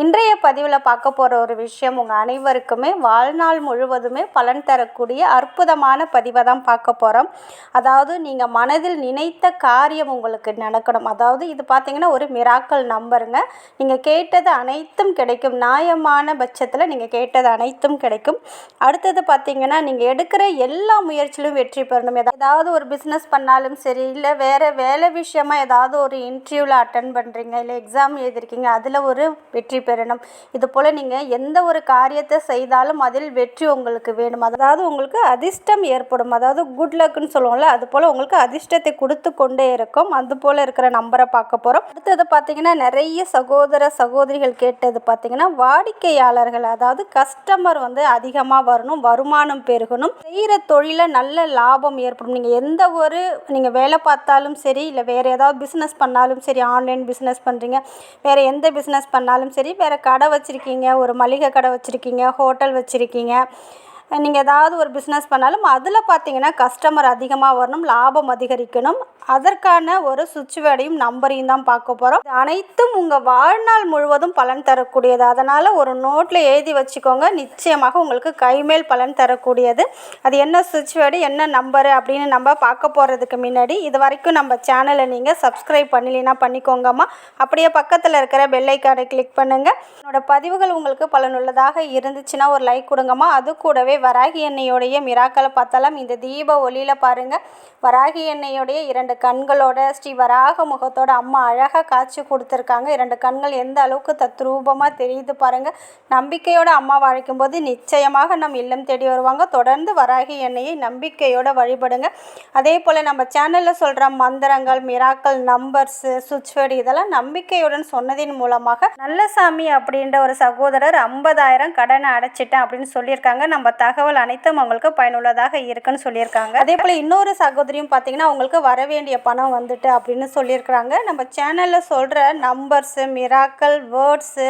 இன்றைய பதிவில் பார்க்க போகிற ஒரு விஷயம் உங்கள் அனைவருக்குமே வாழ்நாள் முழுவதுமே பலன் தரக்கூடிய அற்புதமான பதிவை தான் பார்க்க போகிறோம் அதாவது நீங்கள் மனதில் நினைத்த காரியம் உங்களுக்கு நடக்கணும். அதாவது இது பார்த்தீங்கன்னா ஒரு மிராக்கல் நம்பருங்க. நீங்கள் கேட்டது அனைத்தும் கிடைக்கும். நியாயமான பட்சத்தில் நீங்கள் கேட்டது அனைத்தும் கிடைக்கும். அடுத்தது பார்த்தீங்கன்னா நீங்கள் எடுக்கிற எல்லா முயற்சியிலும் வெற்றி பெறணும். ஏதாவது ஒரு பிஸ்னஸ் பண்ணாலும் சரி இல்லை வேறு வேலை விஷயமாக ஏதாவது ஒரு இன்டர்வியூவில் அட்டன் பண்ணுறீங்க இல்லை எக்ஸாம் எழுதிருக்கீங்க அதில் ஒரு வெற்றி பெறணும். இது போல் நீங்கள் எந்த ஒரு காரியத்தை செய்தாலும் அதில் வெற்றி உங்களுக்கு வேணும். அதாவது உங்களுக்கு அதிர்ஷ்டம் ஏற்படும். அதாவது குட் லக்குன்னு சொல்லுவோம்ல அது போல் உங்களுக்கு அதிர்ஷ்டத்தை கொடுத்து கொண்டே இருக்கும். அது போல் இருக்கிற நம்பரை பார்க்க போகிறோம் அடுத்தது பார்த்தீங்கன்னா நிறைய சகோதர சகோதரிகள் கேட்டது பார்த்தீங்கன்னா வாடிக்கையாளர்கள் அதாவது கஸ்டமர் வந்து அதிகமாக வரணும் வருமானம் பெருகணும். செய்கிற தொழிலில் நல்ல லாபம் ஏற்படும். நீங்கள் எந்த ஒரு நீங்கள் வேலை பார்த்தாலும் சரி இல்லை வேறு ஏதாவது பிஸ்னஸ் பண்ணாலும் சரி ஆன்லைன் பிஸ்னஸ் பண்ணுறீங்க வேறு எந்த பிஸ்னஸ் பண்ணாலும் சரி வேறு கடை வச்சுருக்கீங்க ஒரு மளிகை கடை வச்சுருக்கீங்க ஹோட்டல் வச்சுருக்கீங்க. நீங்கள் ஏதாவது ஒரு பிஸ்னஸ் பண்ணாலும் அதில் பார்த்தீங்கன்னா கஸ்டமர் அதிகமாக வரணும் லாபம் அதிகரிக்கணும். அதற்கான ஒரு சுச்சுவேடையும் நம்பரையும் தான் பார்க்க போகிறோம் அனைத்தும் உங்கள் வாழ்நாள் முழுவதும் பலன் தரக்கூடியது. அதனால் ஒரு நோட்டில் எழுதி வச்சுக்கோங்க. நிச்சயமாக உங்களுக்கு கைமேல் பலன் தரக்கூடியது. அது என்ன சுச்சுவேடு என்ன நம்பரு அப்படின்னு நம்ம பார்க்க போகிறதுக்கு முன்னாடி இது வரைக்கும் நம்ம சேனலை நீங்கள் சப்ஸ்கிரைப் பண்ணலைன்னா பண்ணிக்கோங்கம்மா. அப்படியே பக்கத்தில் இருக்கிற பெல்லைக்கானை கிளிக் பண்ணுங்கள் என்னோட பதிவுகள் உங்களுக்கு பலனுள்ளதாக இருந்துச்சுன்னா ஒரு லைக் கொடுங்கம்மா. அது கூடவே வராகி எண்ணெயோடைய மிராக்களை பார்த்தாலும் இந்த தீப ஒளியில் பாருங்கள் வராகி எண்ணெயோடைய இரண்டு கண்களோட ஸ்ரீ வராக முகத்தோட அம்மா அழகாக காட்சி கொடுத்துருக்காங்க. இரண்டு கண்கள் எந்த அளவுக்கு தத்ரூபமாக தெரியுது பாருங்கள் நம்பிக்கையோட அம்மா வாழைக்கும் போது நிச்சயமாக நம் இல்லம் தேடி வருவாங்க. தொடர்ந்து வராகி எண்ணெயை நம்பிக்கையோட வழிபடுங்க. அதே போல் நம்ம சேனலில் சொல்கிற மந்திரங்கள் மிராக்கள் நம்பர்ஸு சுவிட்ச்வேர்டு இதெல்லாம் நம்பிக்கையுடன் சொன்னதின் மூலமாக நல்லசாமி அப்படின்ற ஒரு சகோதரர் ஐம்பதாயிரம் கடனை அடைச்சிட்டேன் அப்படின்னு சொல்லியிருக்காங்க. நம்ம தகவல் அனைத்தும் அவங்களுக்கு பயனுள்ளதாக இருக்குன்னு சொல்லியிருக்காங்க. அதே போல் இன்னொரு சகோதரியும் பார்த்தீங்கன்னா அவங்களுக்கு வரவே வேண்டிய பணம் வந்துட்டு அப்படின்னு சொல்லியிருக்கிறாங்க. நம்ம சேனலில் சொல்கிற நம்பர்ஸு மிராக்கள் வேர்ட்ஸு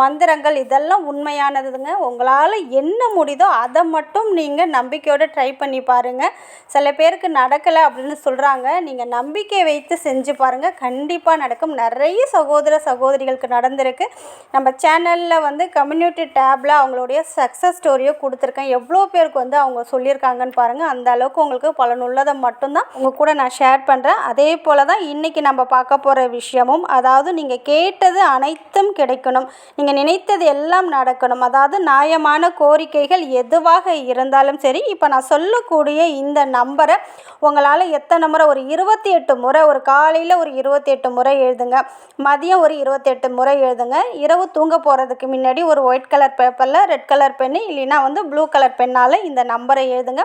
மந்திரங்கள் இதெல்லாம் உண்மையானதுங்க. உங்களால் என்ன முடியுதோ அதை மட்டும் நீங்கள் நம்பிக்கையோடு ட்ரை பண்ணி பாருங்கள் சில பேருக்கு நடக்கலை அப்படின்னு சொல்கிறாங்க நீங்கள் நம்பிக்கை வைத்து செஞ்சு பாருங்கள் கண்டிப்பாக நடக்கும். நிறைய சகோதர சகோதரிகளுக்கு நடந்திருக்கு. நம்ம சேனலில் வந்து கம்யூனிட்டி டேப்பில் அவங்களுடைய சக்ஸஸ் ஸ்டோரியை கொடுத்துருக்கேன். எவ்வளோ பேருக்கு வந்து அவங்க சொல்லியிருக்காங்கன்னு பாருங்கள் அந்த அளவுக்கு உங்களுக்கு பலனுள்ளதை மட்டும்தான். உங்கள் கூட நான் ஷேர் பண்ணுறேன் அதே போல் தான் இன்றைக்கி நம்ம பார்க்க போகிற விஷயமும் அதாவது நீங்கள் கேட்டது அனைத்தும் கிடைக்கணும். நீங்கள் நினைத்தது எல்லாம் நடக்கணும். அதாவது நியாயமான கோரிக்கைகள் எதுவாக இருந்தாலும் சரி இப்போ நான் சொல்லக்கூடிய இந்த நம்பரை உங்களால் எத்தனை முறை ஒரு இருபத்தி எட்டு முறை ஒரு காலையில் ஒரு இருபத்தி எட்டு முறை எழுதுங்க. மதியம் ஒரு இருபத்தெட்டு முறை எழுதுங்க. இரவு தூங்க போகிறதுக்கு முன்னாடி ஒரு ஒயிட் கலர் பேப்பரில் ரெட் கலர் பென்னு இல்லைன்னா வந்து ப்ளூ கலர் பென்னால் இந்த நம்பரை எழுதுங்க.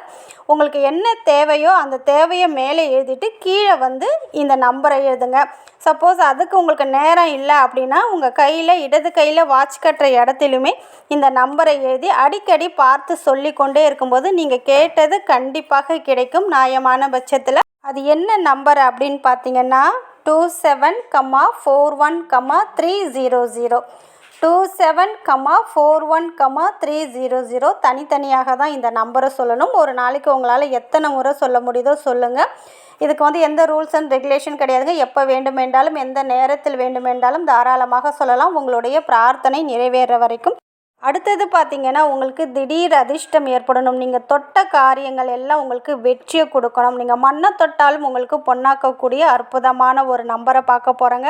உங்களுக்கு என்ன தேவையோ அந்த தேவையை மேலே எழுதிட்டு கீழே வந்து இந்த நம்பரை எழுதுங்க. சப்போஸ் அதுக்கு உங்களுக்கு நேரம் இல்லை அப்படின்னா உங்கள் கையில் இடது கையில் வாட்ச் கட்டுற இடத்துலையுமே இந்த நம்பரை எழுதி அடிக்கடி பார்த்து சொல்லி கொண்டே இருக்கும்போது நீங்கள் கேட்டது கண்டிப்பாக கிடைக்கும். நியாயமான பட்சத்தில் அது என்ன நம்பர் அப்படின்னு பார்த்தீங்கன்னா two seven comma four one comma three zero zero two seven comma four one comma three zero zero தனித்தனியாக தான் இந்த நம்பரை சொல்லணும். ஒரு நாளைக்கு உங்களால் எத்தனை முறை சொல்ல முடியுதோ சொல்லுங்கள் இதுக்கு வந்து எந்த ரூல்ஸ் அண்ட் ரெகுலேஷன் கிடையாதுங்க. எப்போ வேண்டுமென்றாலும் எந்த நேரத்தில் வேண்டுமென்றாலும் தாராளமாக சொல்லலாம். உங்களுடைய பிரார்த்தனை நிறைவேற வரைக்கும் அடுத்தது பார்த்திங்கன்னா உங்களுக்கு திடீர் அதிர்ஷ்டம் ஏற்படணும். நீங்கள் தொட்ட காரியங்கள் எல்லாம் உங்களுக்கு வெற்றியை கொடுக்கணும். நீங்கள் மண்ணை தொட்டாலும் உங்களுக்கு பொண்ணாக்கக்கூடிய அற்புதமான ஒரு நம்பரை பார்க்க போகிறோங்க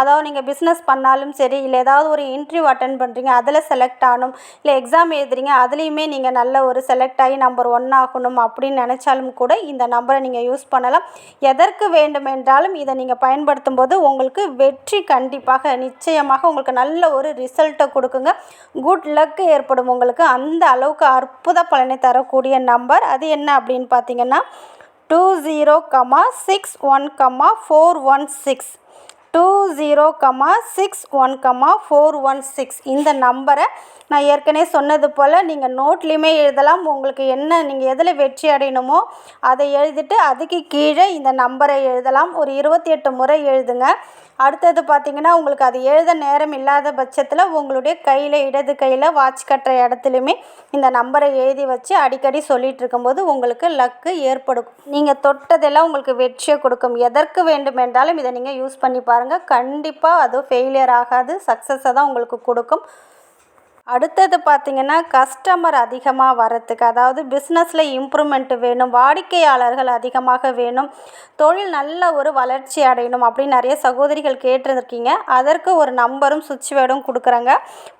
அதாவது நீங்கள் பிஸ்னஸ் பண்ணாலும் சரி இல்லை ஏதாவது ஒரு இன்டர்வியூ அட்டன் பண்ணுறீங்க அதில் செலக்ட் ஆகணும். இல்லை எக்ஸாம் எழுதுறீங்க அதுலேயுமே நீங்கள் நல்ல ஒரு செலக்ட் ஆகி நம்பர் ஒன் ஆகணும் அப்படின்னு நினச்சாலும் கூட இந்த நம்பரை நீங்கள் யூஸ் பண்ணலாம். எதற்கு வேண்டுமென்றாலும் இதை நீங்கள் பயன்படுத்தும் போது உங்களுக்கு வெற்றி கண்டிப்பாக நிச்சயமாக உங்களுக்கு நல்ல ஒரு ரிசல்ட்டை கொடுக்குங்க. குட் குட் லக் ஏற்படும். உங்களுக்கு அந்த அளவுக்கு அற்புத பலனை தரக்கூடிய நம்பர் அது என்ன அப்படின்னு பார்த்தீங்கன்னா two zero comma six one comma four one six two zero comma six one comma four one six இந்த நம்பரை நான் ஏற்கனவே சொன்னது போல் நீங்கள் நோட்லேயுமே எழுதலாம். உங்களுக்கு என்ன நீங்கள் எதில் வெற்றி அடையணுமோ அதை எழுதிட்டு அதுக்கு கீழே இந்த நம்பரை எழுதலாம். ஒரு இருபத்தி எட்டு முறை எழுதுங்க. அடுத்தது பார்த்திங்கன்னா உங்களுக்கு அது எழுத நேரம் இல்லாத பட்சத்தில் உங்களுடைய கையில் இடது கையில் வாட்ச் கட்டுற இடத்துலையுமே இந்த நம்பரை எழுதி வச்சு அடிக்கடி சொல்லிகிட்டு இருக்கும்போது உங்களுக்கு லக்கு ஏற்படும். நீங்கள் தொட்டதெல்லாம் உங்களுக்கு வெற்றியை கொடுக்கும். எதற்கு வேண்டுமென்றாலும் இதை நீங்கள் யூஸ் பண்ணி பாருங்கள் கண்டிப்பாக அது ஃபெயிலியர் ஆகாது. சக்ஸஸை தான் உங்களுக்கு கொடுக்கும். அடுத்தது பார்த்திங்கன்னா கஸ்டமர் அதிகமாக வரத்துக்கு அதாவது பிஸ்னஸில் இம்ப்ரூவ்மெண்ட் வேணும் வாடிக்கையாளர்கள் அதிகமாக வேணும் தொழில் நல்ல ஒரு வளர்ச்சி அடையணும் அப்படின்னு நிறைய சகோதரிகள் கேட்டிருந்துருக்கீங்க. அதற்கு ஒரு நம்பரும் சுவிட்ச் வேர்டும் கொடுக்குறாங்க.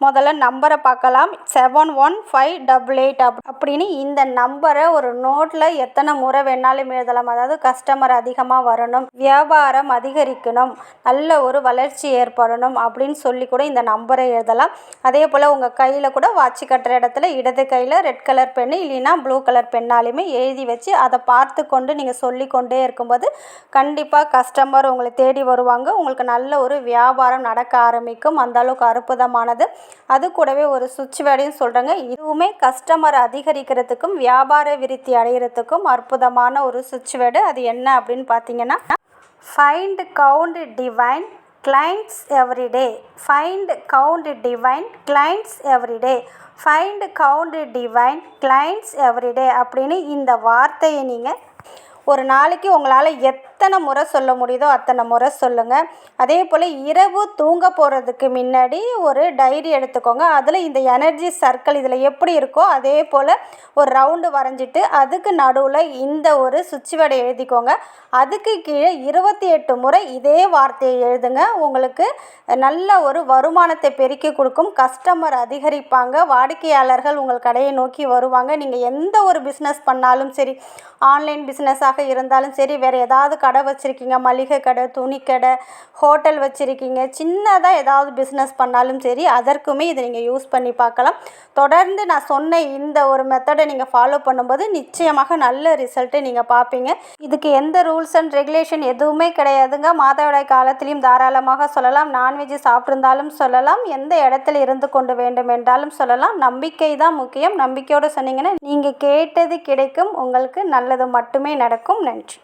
முதல்ல நம்பரை பார்க்கலாம். Seven one five double eight அப் அப்படின்னு இந்த நம்பரை ஒரு நோட்டில் எத்தனை முறை வேணாலும் எழுதலாம். அதாவது கஸ்டமர் அதிகமாக வரணும் வியாபாரம் அதிகரிக்கணும் நல்ல ஒரு வளர்ச்சி ஏற்படணும் அப்படின்னு சொல்லி கூட இந்த நம்பரை எழுதலாம். அதே போல் உங்கள் கையில் கூட வாட்சி கட்டுற இடத்துல இடது கையில் ரெட் கலர் பென்னு இல்லைன்னா ப்ளூ கலர் பெண்ணாலையுமே எழுதி வச்சு அதை பார்த்து கொண்டு நீங்கள் சொல்லி கொண்டே இருக்கும்போது கண்டிப்பாக கஸ்டமர் உங்களை தேடி வருவாங்க. உங்களுக்கு நல்ல ஒரு வியாபாரம் நடக்க ஆரம்பிக்கும். அந்தளவுக்கு அற்புதமானது. அது கூடவே ஒரு சுவிட்ச் வேர்டையும் சொல்கிறாங்க இதுவுமே கஸ்டமர் அதிகரிக்கிறதுக்கும் வியாபார விருத்தி அடைகிறதுக்கும் அற்புதமான ஒரு சுவிட்ச் வேர்டு. அது என்ன அப்படின்னு பார்த்தீங்கன்னா find count divine clients everyday find count divine clients everyday find count divine clients everyday அப்படின்னு இந்த வார்த்தையை நீங்கள் ஒரு நாளைக்கு உங்களால் எத் எத்தனை முறை சொல்ல முடியுதோ அத்தனை முறை சொல்லுங்கள் அதே போல் இரவு தூங்க போகிறதுக்கு முன்னாடி ஒரு டைரி எடுத்துக்கோங்க. அதில் இந்த எனர்ஜி சர்க்கிள் இதில் எப்படி இருக்கோ அதே போல் ஒரு ரவுண்டு வரைஞ்சிட்டு அதுக்கு நடுவில் இந்த ஒரு சுவிட்ச் எழுதிக்கோங்க. அதுக்கு கீழே இருபத்தி எட்டு முறை இதே வார்த்தையை எழுதுங்க. உங்களுக்கு நல்ல ஒரு வருமானத்தை பெருக்கி கொடுக்கும். கஸ்டமர் அதிகரிப்பாங்க. வாடிக்கையாளர்கள் உங்கள் கடையை நோக்கி வருவாங்க. நீங்கள் எந்த ஒரு பிஸ்னஸ் பண்ணாலும் சரி ஆன்லைன் பிஸ்னஸாக இருந்தாலும் சரி வேறு ஏதாவது கடை கடை வச்சுருக்கீங்க மளிகை கடை துணி கடை ஹோட்டல் வச்சுருக்கீங்க சின்னதாக ஏதாவது பிஸ்னஸ் பண்ணாலும் சரி அதற்குமே இதை நீங்கள் யூஸ் பண்ணி பார்க்கலாம். தொடர்ந்து நான் சொன்ன இந்த ஒரு மெத்தடை நீங்கள் ஃபாலோ பண்ணும்போது நிச்சயமாக நல்ல ரிசல்ட்டை நீங்கள் பார்ப்பீங்க. இதுக்கு எந்த ரூல்ஸ் அண்ட் ரெகுலேஷன் எதுவுமே கிடையாதுங்க. மாதவிடாய் காலத்திலையும் தாராளமாக சொல்லலாம். நான்வெஜ் சாப்பிட்ருந்தாலும் சொல்லலாம். எந்த இடத்துல இருந்து கொண்டு வேண்டும் என்றாலும் சொல்லலாம். நம்பிக்கை தான் முக்கியம். நம்பிக்கையோடு சொன்னீங்கன்னா நீங்கள் கேட்டது கிடைக்கும். உங்களுக்கு நல்லது மட்டுமே நடக்கும். நன்றி.